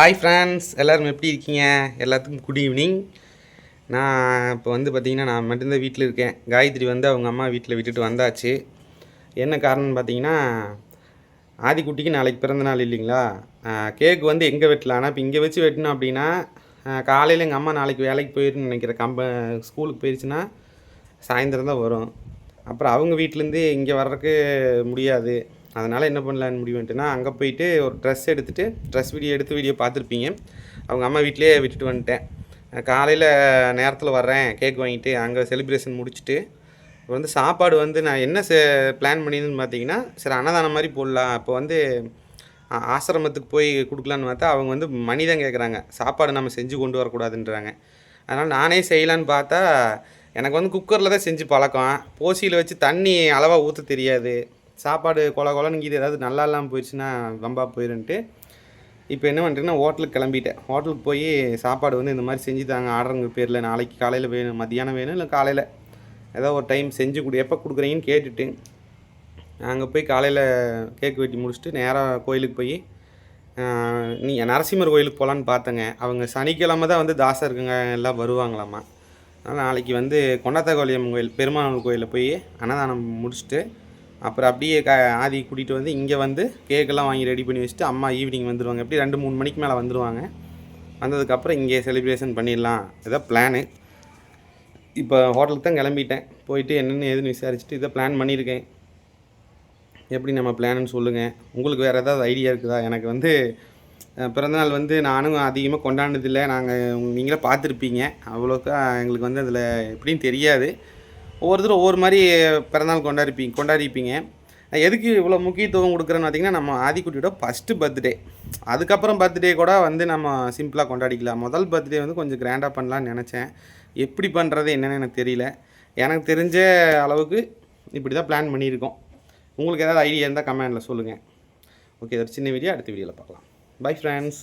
Hi friends எல்லோரும் எப்படி இருக்கீங்க? எல்லாத்துக்கும் குட் ஈவினிங் நான் இப்போ வந்து பார்த்திங்கன்னா நான் மட்டும்தான் வீட்டில் இருக்கேன். காயத்ரி வந்து அவங்க அம்மா வீட்டில் விட்டுட்டு வந்தாச்சு. என்ன காரணம்னு பார்த்தீங்கன்னா ஆதிக்குட்டிக்கு நாளைக்கு பிறந்த நாள் இல்லைங்களா? கேக் வந்து எங்கே வெட்டலான்னா இப்போ இங்கே வச்சு வெட்டினோம் அப்படின்னா காலையில் எங்கள் அம்மா நாளைக்கு வேலைக்கு போயிருன்னு நினைக்கிறேன் கம்ப ஸ்கூலுக்கு போயிடுச்சுன்னா சாயந்தரம் தான் வரும். அப்புறம் அவங்க வீட்டிலேருந்து இங்கே வர்றதுக்கு முடியாது. அதனால் என்ன பண்ணலான்னு முடிவுன்ட்டுனா அங்கே போயிட்டு ஒரு ட்ரெஸ் எடுத்துகிட்டு ட்ரெஸ் வீடியோ எடுத்து வீடியோ பார்த்துருப்பீங்க. அவங்க அம்மா வீட்டிலே விட்டுட்டு வந்துட்டேன். காலையில் நேரத்தில் வர்றேன் கேக் வாங்கிட்டு அங்கே செலிப்ரேஷன் முடிச்சுட்டு இப்போ வந்து சாப்பாடு வந்து நான் என்ன செ பிளான் பண்ணியிருந்தேன்னு பார்த்தீங்கன்னா சரி அன்னதானம் மாதிரி போடலாம். அப்போ வந்து ஆசிரமத்துக்கு போய் கொடுக்கலான்னு பார்த்தா அவங்க வந்து மணி தான் கேட்குறாங்க சாப்பாடு நம்ம செஞ்சு கொண்டு வரக்கூடாதுன்றாங்க. அதனால் நானே செய்யலான்னு பார்த்தா எனக்கு வந்து குக்கரில் தான் செஞ்சு பழக்கம். போசியில் வச்சு தண்ணி அளவாக ஊற்ற தெரியாது. சாப்பாடு கொல கொலன்னு இது ஏதாவது நல்லா இல்லாமல் போயிடுச்சுன்னா வம்பா போயிருன்ட்டு. இப்போ என்ன பண்ணுறேன்னா ஹோட்டலுக்கு கிளம்பிட்டேன். ஹோட்டலுக்கு போய் சாப்பாடு வந்து இந்த மாதிரி செஞ்சு தாங்க ஆர்டருங்க பேரில். நாளைக்கு காலையில் வேணும் மத்தியானம் வேணும் இல்லை காலையில்? ஏதோ ஒரு டைம் செஞ்சு கொடு. எப்போ கொடுக்குறீங்கன்னு கேட்டுட்டு அங்கே போய் காலையில் கேக் வெட்டி முடிச்சுட்டு நேராக கோயிலுக்கு போய் நீங்கள் நரசிம்மர் கோயிலுக்கு போகலான்னு பார்த்தேங்க. அவங்க சனிக்கிழமை தான் வந்து தாசருக்குங்க எல்லாம் வருவாங்களாம்மா அதனால் நாளைக்கு வந்து கொண்டத்தகோலியம் கோயில் பெருமாள் கோயிலில் போய் அன்னதானம் முடிச்சுட்டு அப்புறம் அப்படியே க ஆதி கூட்டிகிட்டு வந்து இங்கே வந்து கேக்கெல்லாம் வாங்கி ரெடி பண்ணி வச்சுட்டு அம்மா ஈவினிங் வந்துடுவாங்க எப்படி ரெண்டு மூணு மணிக்கு மேலே வந்துடுவாங்க வந்ததுக்கப்புறம் இங்கே செலிப்ரேஷன் பண்ணிடலாம். இதான் பிளானு இப்போ ஹோட்டலுக்கு தான் கிளம்பிட்டேன். போயிட்டு என்னென்னு ஏதுன்னு விசாரிச்சுட்டு இதை பிளான் பண்ணியிருக்கேன். எப்படி நம்ம பிளான்னு சொல்லுங்கள் உங்களுக்கு வேறு ஏதாவது ஐடியா இருக்குதா? எனக்கு வந்து பிறந்தநாள் வந்து நானும் அதிகமாக கொண்டாடினதில்லை. நாங்கள் நீங்களே பார்த்துருப்பீங்க. அவ்வளோக்கா எங்களுக்கு வந்து அதில் எப்படின்னு தெரியாது. ஒவ்வொருத்தரும் ஒவ்வொரு மாதிரி பிறந்தநாள் கொண்டாடிப்பீங்க. கொண்டாடிப்பீங்க எதுக்கு இவ்வளோ முக்கியத்துவம் கொடுக்குறேன்னு பார்த்தீங்கன்னா நம்ம ஆதிக்குட்டியோட ஃபஸ்ட்டு பர்த்டே அதுக்கப்புறம் பர்த்டே கூட வந்து நம்ம சிம்பிளாக கொண்டாடிக்கலாம். முதல் பர்த்டே வந்து கொஞ்சம் கிராண்டாக பண்ணலான்னு நினச்சேன். எப்படி பண்ணுறது என்னன்னு எனக்கு தெரியல. எனக்கு தெரிஞ்ச அளவுக்கு இப்படி தான் பிளான் பண்ணியிருக்கோம். உங்களுக்கு ஏதாவது ஐடியா இருந்தால் கமெண்டில் சொல்லுங்கள் ஓகே ஒரு சின்ன வீடியோ அடுத்த வீடியோவில் பார்க்கலாம். Bye friends